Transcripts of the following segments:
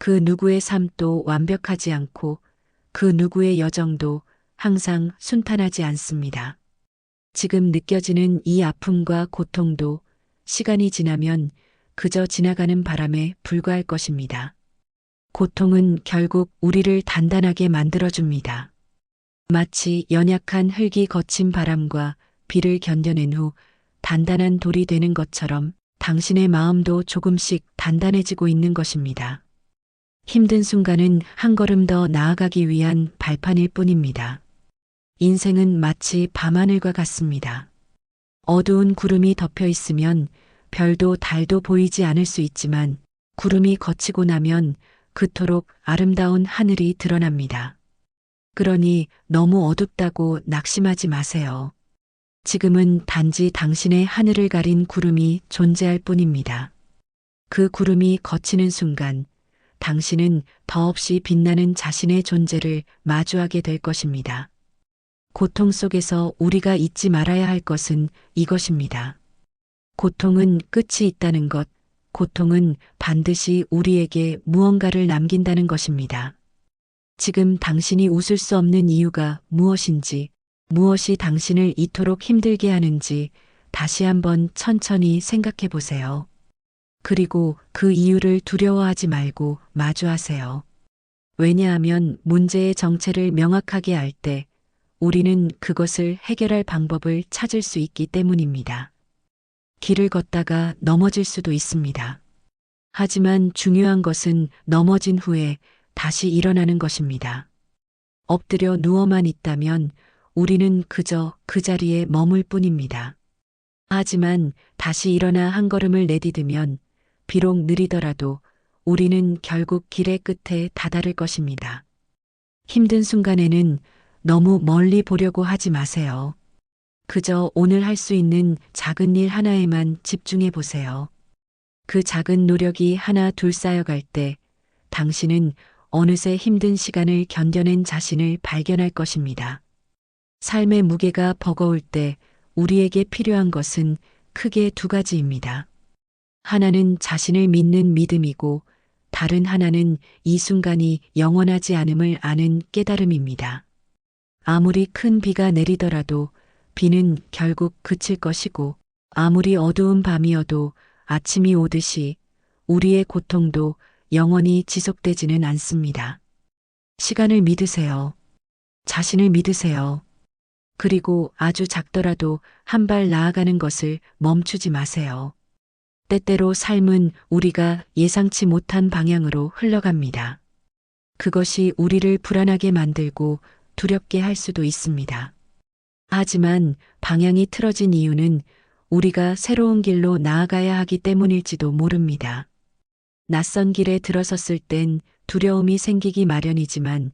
그 누구의 삶도 완벽하지 않고 그 누구의 여정도 항상 순탄하지 않습니다. 지금 느껴지는 이 아픔과 고통도 시간이 지나면 그저 지나가는 바람에 불과할 것입니다. 고통은 결국 우리를 단단하게 만들어줍니다. 마치 연약한 흙이 거친 바람과 비를 견뎌낸 후 단단한 돌이 되는 것처럼 당신의 마음도 조금씩 단단해지고 있는 것입니다. 힘든 순간은 한 걸음 더 나아가기 위한 발판일 뿐입니다. 인생은 마치 밤하늘과 같습니다. 어두운 구름이 덮여 있으면 별도 달도 보이지 않을 수 있지만 구름이 걷히고 나면 그토록 아름다운 하늘이 드러납니다. 그러니 너무 어둡다고 낙심하지 마세요. 지금은 단지 당신의 하늘을 가린 구름이 존재할 뿐입니다. 그 구름이 걷히는 순간 당신은 더없이 빛나는 자신의 존재를 마주하게 될 것입니다. 고통 속에서 우리가 잊지 말아야 할 것은 이것입니다. 고통은 끝이 있다는 것, 고통은 반드시 우리에게 무언가를 남긴다는 것입니다. 지금 당신이 웃을 수 없는 이유가 무엇인지, 무엇이 당신을 이토록 힘들게 하는지 다시 한번 천천히 생각해 보세요. 그리고 그 이유를 두려워하지 말고 마주하세요. 왜냐하면 문제의 정체를 명확하게 알 때 우리는 그것을 해결할 방법을 찾을 수 있기 때문입니다. 길을 걷다가 넘어질 수도 있습니다. 하지만 중요한 것은 넘어진 후에 다시 일어나는 것입니다. 엎드려 누워만 있다면 우리는 그저 그 자리에 머물 뿐입니다. 하지만 다시 일어나 한 걸음을 내디디면 비록 느리더라도 우리는 결국 길의 끝에 다다를 것입니다. 힘든 순간에는 너무 멀리 보려고 하지 마세요. 그저 오늘 할 수 있는 작은 일 하나에만 집중해 보세요. 그 작은 노력이 하나 둘 쌓여갈 때 당신은 어느새 힘든 시간을 견뎌낸 자신을 발견할 것입니다. 삶의 무게가 버거울 때 우리에게 필요한 것은 크게 두 가지입니다. 하나는 자신을 믿는 믿음이고 다른 하나는 이 순간이 영원하지 않음을 아는 깨달음입니다. 아무리 큰 비가 내리더라도 비는 결국 그칠 것이고 아무리 어두운 밤이어도 아침이 오듯이 우리의 고통도 영원히 지속되지는 않습니다. 시간을 믿으세요. 자신을 믿으세요. 그리고 아주 작더라도 한 발 나아가는 것을 멈추지 마세요. 때때로 삶은 우리가 예상치 못한 방향으로 흘러갑니다. 그것이 우리를 불안하게 만들고 두렵게 할 수도 있습니다. 하지만 방향이 틀어진 이유는 우리가 새로운 길로 나아가야 하기 때문일지도 모릅니다. 낯선 길에 들어섰을 땐 두려움이 생기기 마련이지만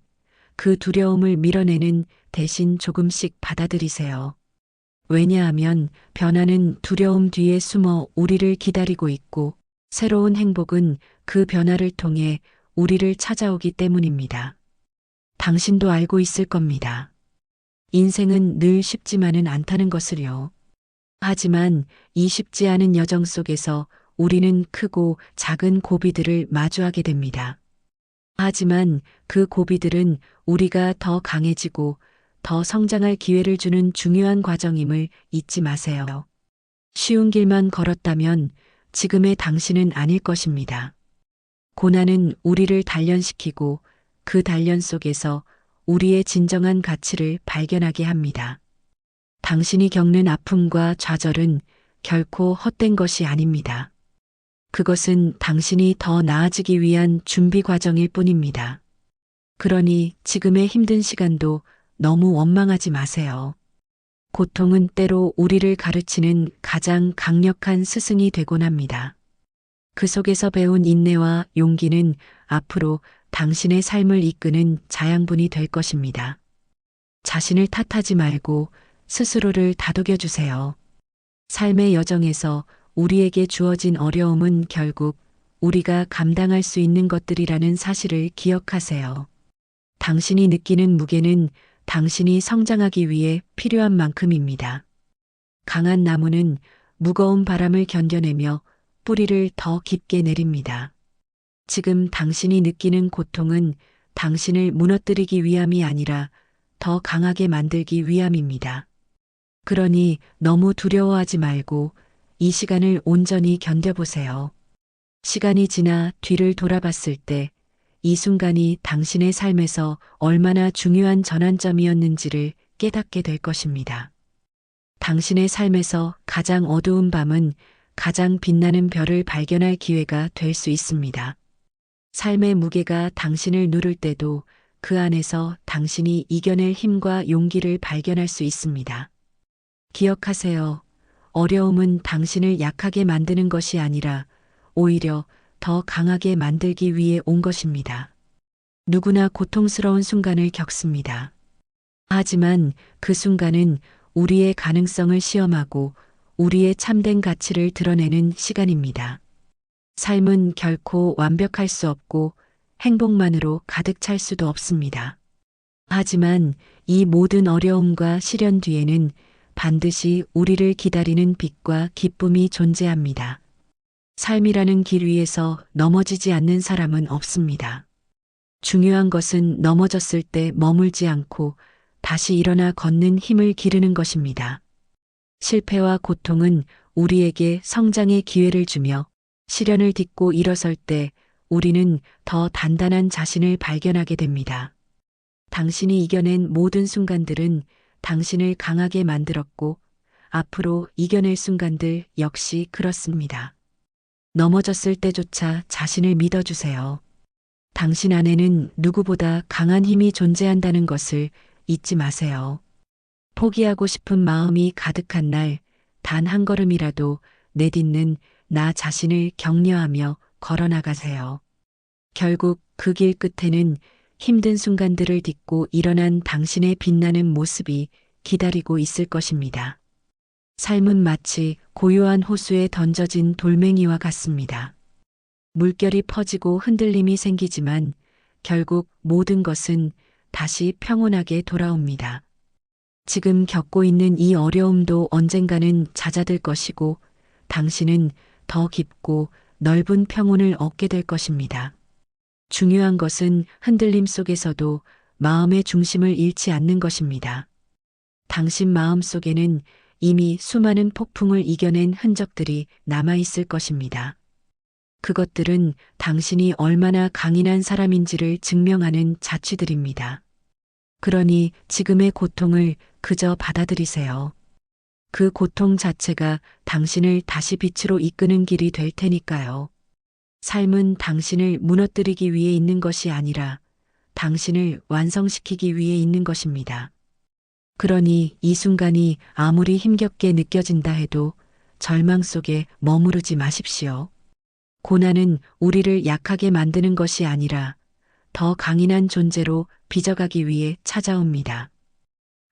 그 두려움을 밀어내는 대신 조금씩 받아들이세요. 왜냐하면 변화는 두려움 뒤에 숨어 우리를 기다리고 있고 새로운 행복은 그 변화를 통해 우리를 찾아오기 때문입니다. 당신도 알고 있을 겁니다. 인생은 늘 쉽지만은 않다는 것을요. 하지만 이 쉽지 않은 여정 속에서 우리는 크고 작은 고비들을 마주하게 됩니다. 하지만 그 고비들은 우리가 더 강해지고 더 성장할 기회를 주는 중요한 과정임을 잊지 마세요. 쉬운 길만 걸었다면 지금의 당신은 아닐 것입니다. 고난은 우리를 단련시키고 그 단련 속에서 우리의 진정한 가치를 발견하게 합니다. 당신이 겪는 아픔과 좌절은 결코 헛된 것이 아닙니다. 그것은 당신이 더 나아지기 위한 준비 과정일 뿐입니다. 그러니 지금의 힘든 시간도 너무 원망하지 마세요. 고통은 때로 우리를 가르치는 가장 강력한 스승이 되곤 합니다. 그 속에서 배운 인내와 용기는 앞으로 당신의 삶을 이끄는 자양분이 될 것입니다. 자신을 탓하지 말고 스스로를 다독여 주세요. 삶의 여정에서 우리에게 주어진 어려움은 결국 우리가 감당할 수 있는 것들이라는 사실을 기억하세요. 당신이 느끼는 무게는 당신이 성장하기 위해 필요한 만큼입니다. 강한 나무는 무거운 바람을 견뎌내며 뿌리를 더 깊게 내립니다. 지금 당신이 느끼는 고통은 당신을 무너뜨리기 위함이 아니라 더 강하게 만들기 위함입니다. 그러니 너무 두려워하지 말고 이 시간을 온전히 견뎌보세요. 시간이 지나 뒤를 돌아봤을 때 이 순간이 당신의 삶에서 얼마나 중요한 전환점이었는지를 깨닫게 될 것입니다. 당신의 삶에서 가장 어두운 밤은 가장 빛나는 별을 발견할 기회가 될 수 있습니다. 삶의 무게가 당신을 누를 때도 그 안에서 당신이 이겨낼 힘과 용기를 발견할 수 있습니다. 기억하세요. 어려움은 당신을 약하게 만드는 것이 아니라 오히려 더 강하게 만들기 위해 온 것입니다. 누구나 고통스러운 순간을 겪습니다. 하지만 그 순간은 우리의 가능성을 시험하고 우리의 참된 가치를 드러내는 시간입니다. 삶은 결코 완벽할 수 없고 행복만으로 가득 찰 수도 없습니다. 하지만 이 모든 어려움과 시련 뒤에는 반드시 우리를 기다리는 빛과 기쁨이 존재합니다. 삶이라는 길 위에서 넘어지지 않는 사람은 없습니다. 중요한 것은 넘어졌을 때 머물지 않고 다시 일어나 걷는 힘을 기르는 것입니다. 실패와 고통은 우리에게 성장의 기회를 주며 시련을 딛고 일어설 때 우리는 더 단단한 자신을 발견하게 됩니다. 당신이 이겨낸 모든 순간들은 당신을 강하게 만들었고 앞으로 이겨낼 순간들 역시 그렇습니다. 넘어졌을 때조차 자신을 믿어주세요. 당신 안에는 누구보다 강한 힘이 존재한다는 것을 잊지 마세요. 포기하고 싶은 마음이 가득한 날, 단 한 걸음이라도 내딛는 나 자신을 격려하며 걸어나가세요. 결국 그 길 끝에는 힘든 순간들을 딛고 일어난 당신의 빛나는 모습이 기다리고 있을 것입니다. 삶은 마치 고요한 호수에 던져진 돌멩이와 같습니다. 물결이 퍼지고 흔들림이 생기지만 결국 모든 것은 다시 평온하게 돌아옵니다. 지금 겪고 있는 이 어려움도 언젠가는 잦아들 것이고 당신은 더 깊고 넓은 평온을 얻게 될 것입니다. 중요한 것은 흔들림 속에서도 마음의 중심을 잃지 않는 것입니다. 당신 마음 속에는 이미 수많은 폭풍을 이겨낸 흔적들이 남아있을 것입니다. 그것들은 당신이 얼마나 강인한 사람인지를 증명하는 자취들입니다. 그러니 지금의 고통을 그저 받아들이세요. 그 고통 자체가 당신을 다시 빛으로 이끄는 길이 될 테니까요. 삶은 당신을 무너뜨리기 위해 있는 것이 아니라 당신을 완성시키기 위해 있는 것입니다. 그러니 이 순간이 아무리 힘겹게 느껴진다 해도 절망 속에 머무르지 마십시오. 고난은 우리를 약하게 만드는 것이 아니라 더 강인한 존재로 빚어가기 위해 찾아옵니다.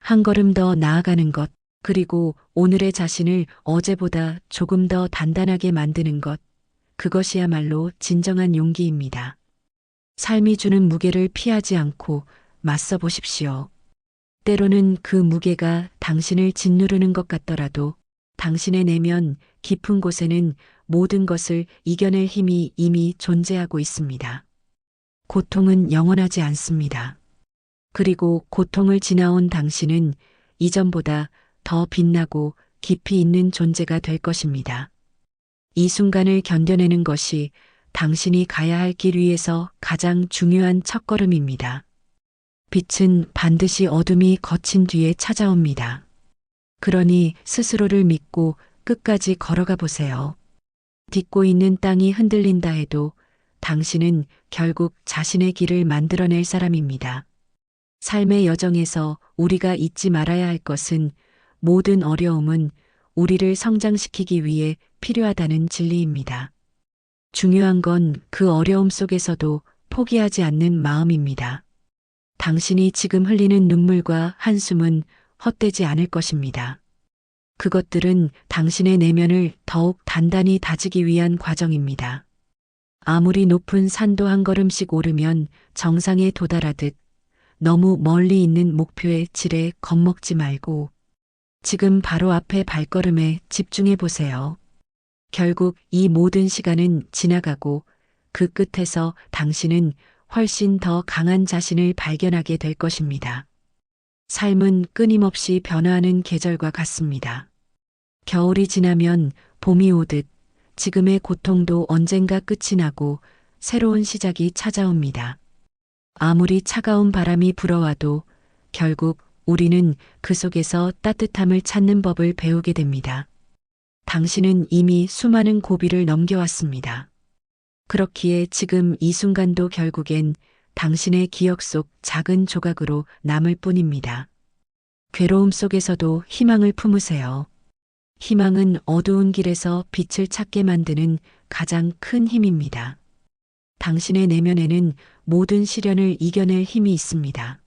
한 걸음 더 나아가는 것, 그리고 오늘의 자신을 어제보다 조금 더 단단하게 만드는 것, 그것이야말로 진정한 용기입니다. 삶이 주는 무게를 피하지 않고 맞서 보십시오. 때로는 그 무게가 당신을 짓누르는 것 같더라도 당신의 내면 깊은 곳에는 모든 것을 이겨낼 힘이 이미 존재하고 있습니다. 고통은 영원하지 않습니다. 그리고 고통을 지나온 당신은 이전보다 더 빛나고 깊이 있는 존재가 될 것입니다. 이 순간을 견뎌내는 것이 당신이 가야 할 길 위에서 가장 중요한 첫걸음입니다. 빛은 반드시 어둠이 거친 뒤에 찾아옵니다. 그러니 스스로를 믿고 끝까지 걸어가 보세요. 딛고 있는 땅이 흔들린다 해도 당신은 결국 자신의 길을 만들어낼 사람입니다. 삶의 여정에서 우리가 잊지 말아야 할 것은 모든 어려움은 우리를 성장시키기 위해 필요하다는 진리입니다. 중요한 건 그 어려움 속에서도 포기하지 않는 마음입니다. 당신이 지금 흘리는 눈물과 한숨은 헛되지 않을 것입니다. 그것들은 당신의 내면을 더욱 단단히 다지기 위한 과정입니다. 아무리 높은 산도 한 걸음씩 오르면 정상에 도달하듯 너무 멀리 있는 목표의 질에 겁먹지 말고 지금 바로 앞에 발걸음에 집중해 보세요. 결국 이 모든 시간은 지나가고 그 끝에서 당신은 훨씬 더 강한 자신을 발견하게 될 것입니다. 삶은 끊임없이 변화하는 계절과 같습니다. 겨울이 지나면 봄이 오듯 지금의 고통도 언젠가 끝이 나고 새로운 시작이 찾아옵니다. 아무리 차가운 바람이 불어와도 결국 우리는 그 속에서 따뜻함을 찾는 법을 배우게 됩니다. 당신은 이미 수많은 고비를 넘겨왔습니다. 그렇기에 지금 이 순간도 결국엔 당신의 기억 속 작은 조각으로 남을 뿐입니다. 괴로움 속에서도 희망을 품으세요. 희망은 어두운 길에서 빛을 찾게 만드는 가장 큰 힘입니다. 당신의 내면에는 모든 시련을 이겨낼 힘이 있습니다.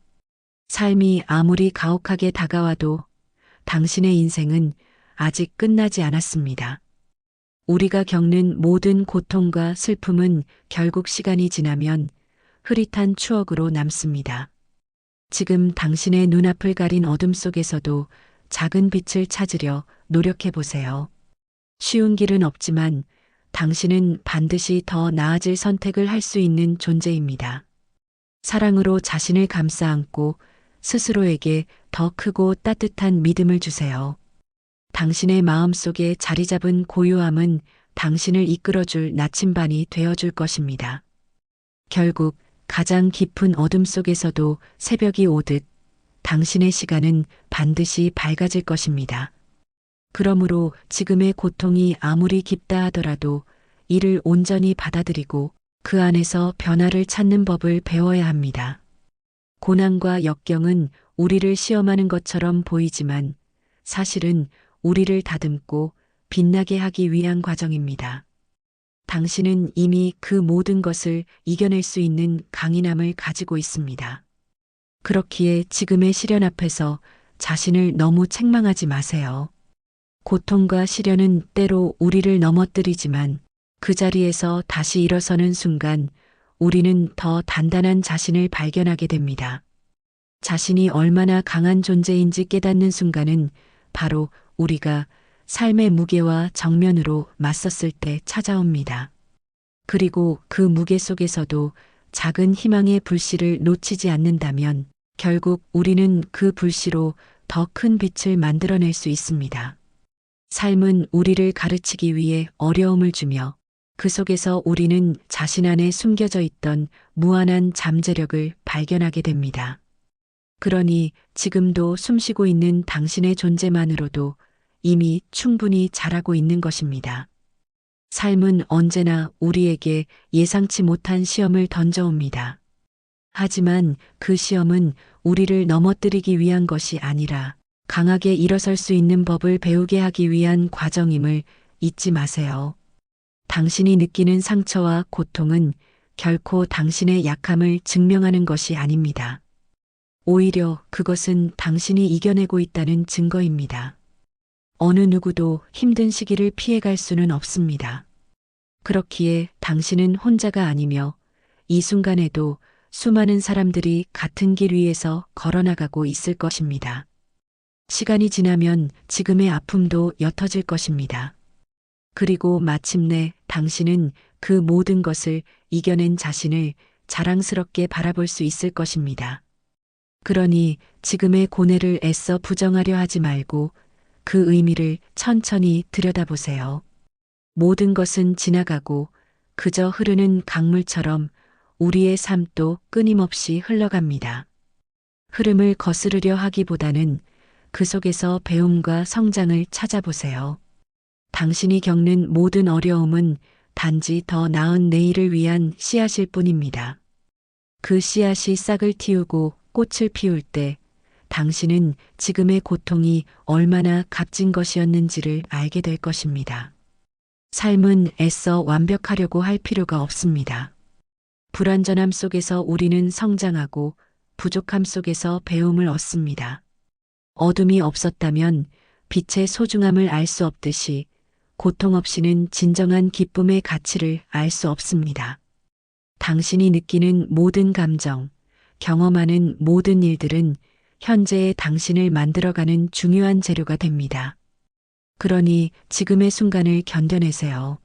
삶이 아무리 가혹하게 다가와도 당신의 인생은 아직 끝나지 않았습니다. 우리가 겪는 모든 고통과 슬픔은 결국 시간이 지나면 흐릿한 추억으로 남습니다. 지금 당신의 눈앞을 가린 어둠 속에서도 작은 빛을 찾으려 노력해 보세요. 쉬운 길은 없지만 당신은 반드시 더 나아질 선택을 할 수 있는 존재입니다. 사랑으로 자신을 감싸 안고 스스로에게 더 크고 따뜻한 믿음을 주세요. 당신의 마음 속에 자리 잡은 고요함은 당신을 이끌어줄 나침반이 되어줄 것입니다. 결국 가장 깊은 어둠 속에서도 새벽이 오듯 당신의 시간은 반드시 밝아질 것입니다. 그러므로 지금의 고통이 아무리 깊다 하더라도 이를 온전히 받아들이고 그 안에서 변화를 찾는 법을 배워야 합니다. 고난과 역경은 우리를 시험하는 것처럼 보이지만 사실은 우리를 다듬고 빛나게 하기 위한 과정입니다. 당신은 이미 그 모든 것을 이겨낼 수 있는 강인함을 가지고 있습니다. 그렇기에 지금의 시련 앞에서 자신을 너무 책망하지 마세요. 고통과 시련은 때로 우리를 넘어뜨리지만 그 자리에서 다시 일어서는 순간 우리는 더 단단한 자신을 발견하게 됩니다. 자신이 얼마나 강한 존재인지 깨닫는 순간은 바로 우리가 삶의 무게와 정면으로 맞섰을 때 찾아옵니다. 그리고 그 무게 속에서도 작은 희망의 불씨를 놓치지 않는다면 결국 우리는 그 불씨로 더 큰 빛을 만들어낼 수 있습니다. 삶은 우리를 가르치기 위해 어려움을 주며 그 속에서 우리는 자신 안에 숨겨져 있던 무한한 잠재력을 발견하게 됩니다. 그러니 지금도 숨쉬고 있는 당신의 존재만으로도 이미 충분히 잘하고 있는 것입니다. 삶은 언제나 우리에게 예상치 못한 시험을 던져옵니다. 하지만 그 시험은 우리를 넘어뜨리기 위한 것이 아니라 강하게 일어설 수 있는 법을 배우게 하기 위한 과정임을 잊지 마세요. 당신이 느끼는 상처와 고통은 결코 당신의 약함을 증명하는 것이 아닙니다. 오히려 그것은 당신이 이겨내고 있다는 증거입니다. 어느 누구도 힘든 시기를 피해갈 수는 없습니다. 그렇기에 당신은 혼자가 아니며 이 순간에도 수많은 사람들이 같은 길 위에서 걸어나가고 있을 것입니다. 시간이 지나면 지금의 아픔도 옅어질 것입니다. 그리고 마침내 당신은 그 모든 것을 이겨낸 자신을 자랑스럽게 바라볼 수 있을 것입니다. 그러니 지금의 고뇌를 애써 부정하려 하지 말고 그 의미를 천천히 들여다보세요. 모든 것은 지나가고 그저 흐르는 강물처럼 우리의 삶도 끊임없이 흘러갑니다. 흐름을 거스르려 하기보다는 그 속에서 배움과 성장을 찾아보세요. 당신이 겪는 모든 어려움은 단지 더 나은 내일을 위한 씨앗일 뿐입니다. 그 씨앗이 싹을 틔우고 꽃을 피울 때 당신은 지금의 고통이 얼마나 값진 것이었는지를 알게 될 것입니다. 삶은 애써 완벽하려고 할 필요가 없습니다. 불완전함 속에서 우리는 성장하고 부족함 속에서 배움을 얻습니다. 어둠이 없었다면 빛의 소중함을 알 수 없듯이 고통 없이는 진정한 기쁨의 가치를 알 수 없습니다. 당신이 느끼는 모든 감정, 경험하는 모든 일들은 현재의 당신을 만들어가는 중요한 재료가 됩니다. 그러니 지금의 순간을 견뎌내세요.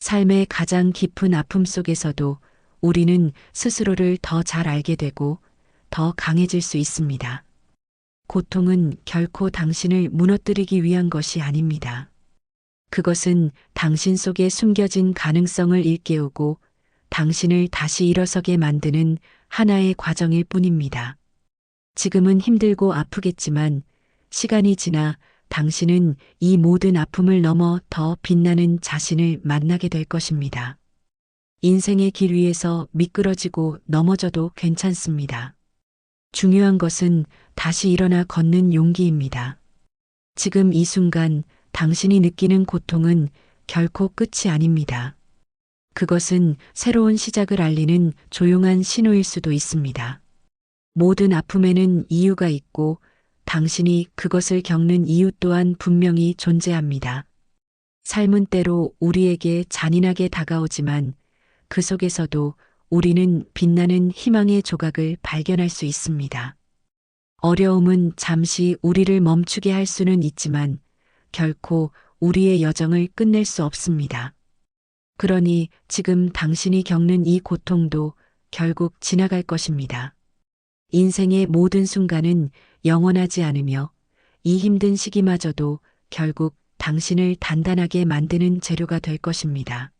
삶의 가장 깊은 아픔 속에서도 우리는 스스로를 더 잘 알게 되고 더 강해질 수 있습니다. 고통은 결코 당신을 무너뜨리기 위한 것이 아닙니다. 그것은 당신 속에 숨겨진 가능성을 일깨우고 당신을 다시 일어서게 만드는 하나의 과정일 뿐입니다. 지금은 힘들고 아프겠지만 시간이 지나 당신은 이 모든 아픔을 넘어 더 빛나는 자신을 만나게 될 것입니다. 인생의 길 위에서 미끄러지고 넘어져도 괜찮습니다. 중요한 것은 다시 일어나 걷는 용기입니다. 지금 이 순간 당신이 느끼는 고통은 결코 끝이 아닙니다. 그것은 새로운 시작을 알리는 조용한 신호일 수도 있습니다. 모든 아픔에는 이유가 있고 당신이 그것을 겪는 이유 또한 분명히 존재합니다. 삶은 때로 우리에게 잔인하게 다가오지만 그 속에서도 우리는 빛나는 희망의 조각을 발견할 수 있습니다. 어려움은 잠시 우리를 멈추게 할 수는 있지만 결코 우리의 여정을 끝낼 수 없습니다. 그러니 지금 당신이 겪는 이 고통도 결국 지나갈 것입니다. 인생의 모든 순간은 영원하지 않으며 이 힘든 시기마저도 결국 당신을 단단하게 만드는 재료가 될 것입니다.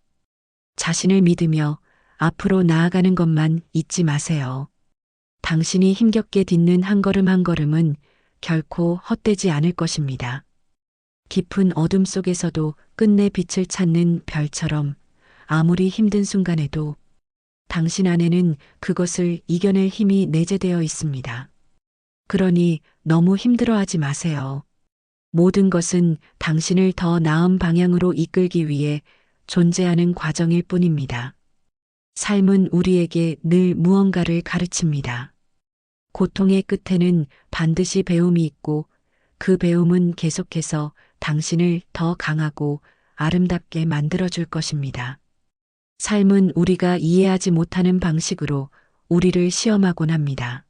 자신을 믿으며 앞으로 나아가는 것만 잊지 마세요. 당신이 힘겹게 딛는 한 걸음 한 걸음은 결코 헛되지 않을 것입니다. 깊은 어둠 속에서도 끝내 빛을 찾는 별처럼 아무리 힘든 순간에도 당신 안에는 그것을 이겨낼 힘이 내재되어 있습니다. 그러니 너무 힘들어하지 마세요. 모든 것은 당신을 더 나은 방향으로 이끌기 위해 존재하는 과정일 뿐입니다. 삶은 우리에게 늘 무언가를 가르칩니다. 고통의 끝에는 반드시 배움이 있고 그 배움은 계속해서 당신을 더 강하고 아름답게 만들어줄 것입니다. 삶은 우리가 이해하지 못하는 방식으로 우리를 시험하곤 합니다.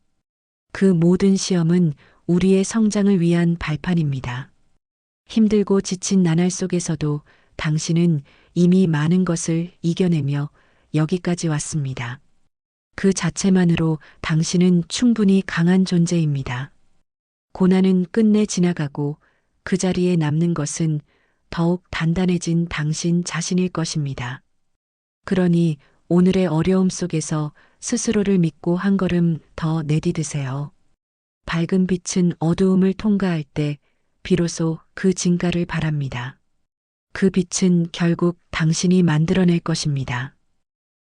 그 모든 시험은 우리의 성장을 위한 발판입니다. 힘들고 지친 나날 속에서도 당신은 이미 많은 것을 이겨내며 여기까지 왔습니다. 그 자체만으로 당신은 충분히 강한 존재입니다. 고난은 끝내 지나가고 그 자리에 남는 것은 더욱 단단해진 당신 자신일 것입니다. 그러니 오늘의 어려움 속에서 스스로를 믿고 한 걸음 더 내디드세요. 밝은 빛은 어두움을 통과할 때 비로소 그 진가를 바랍니다. 그 빛은 결국 당신이 만들어낼 것입니다.